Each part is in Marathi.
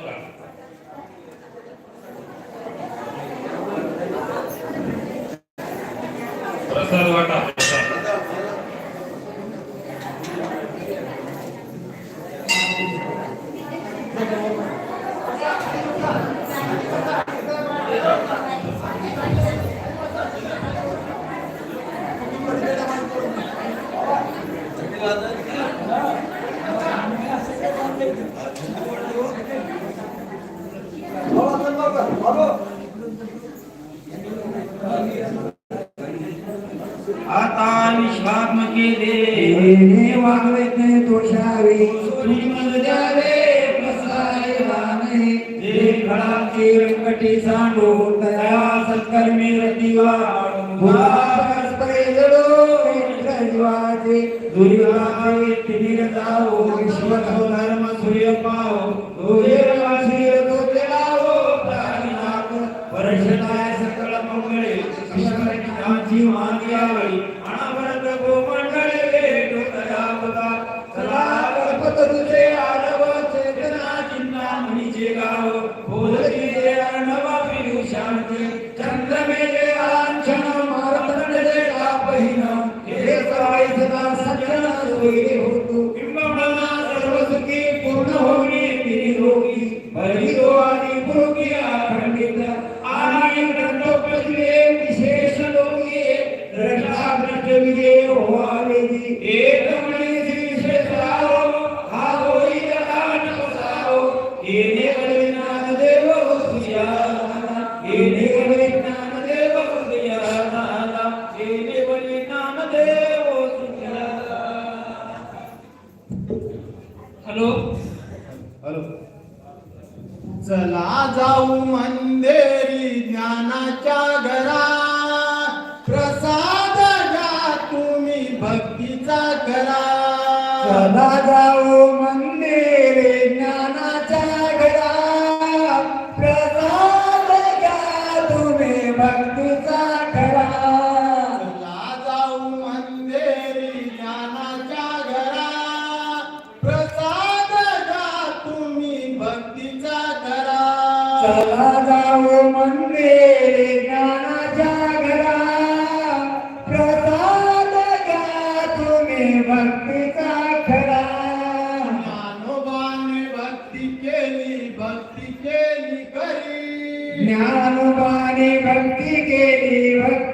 नका प्रसाद वाटा आता विश्वात्म केले. वागवे ते दोषावे जावे पसायला सांडो तया सत्कर्मी रतिवा. परस्परे विश्व धर्म सूर्य पाव भक्तीचा घरा सदा जाऊ मंदिरे ज्ञानाच्या घरा प्रसाद घ्या तुम्ही भक्तीचा घरा सदा जाऊ मंदिरे ज्ञानाच्या घरा प्रसाद घ्या तुम्ही भक्तीचा घरा सदा जाऊ मंदिर भक्ति के लिए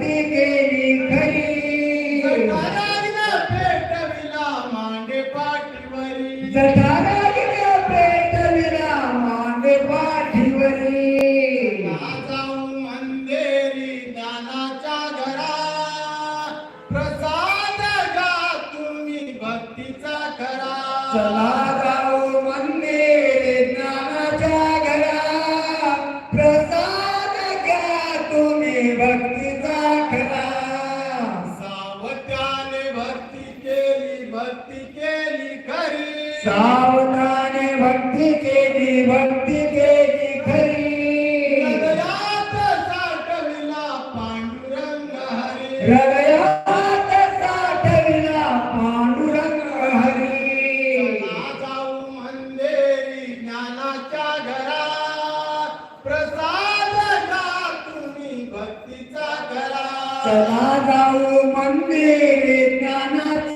भक्ति केली खरी। सावधाने भक्ति केली भक्ति केली खरी। हृदयात साठविला पांडुरंग हरी। हृदयात साठविला पांडुरंग हरी। जाऊ मंदिरी ज्ञानाच्या घरा प्रसाद का तुम्ही भक्तीचा करा चला जाऊ मंदिरी ज्ञानाच्या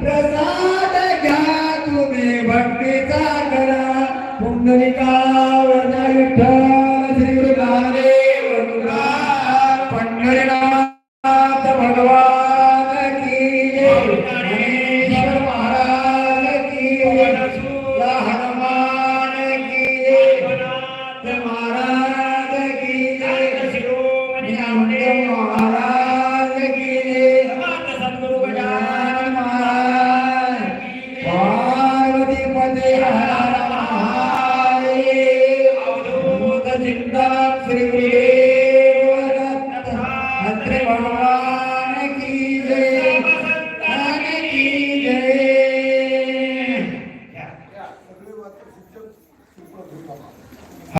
प्रसाद घ्या तुम्ही भक्तीचा करा पुन्हा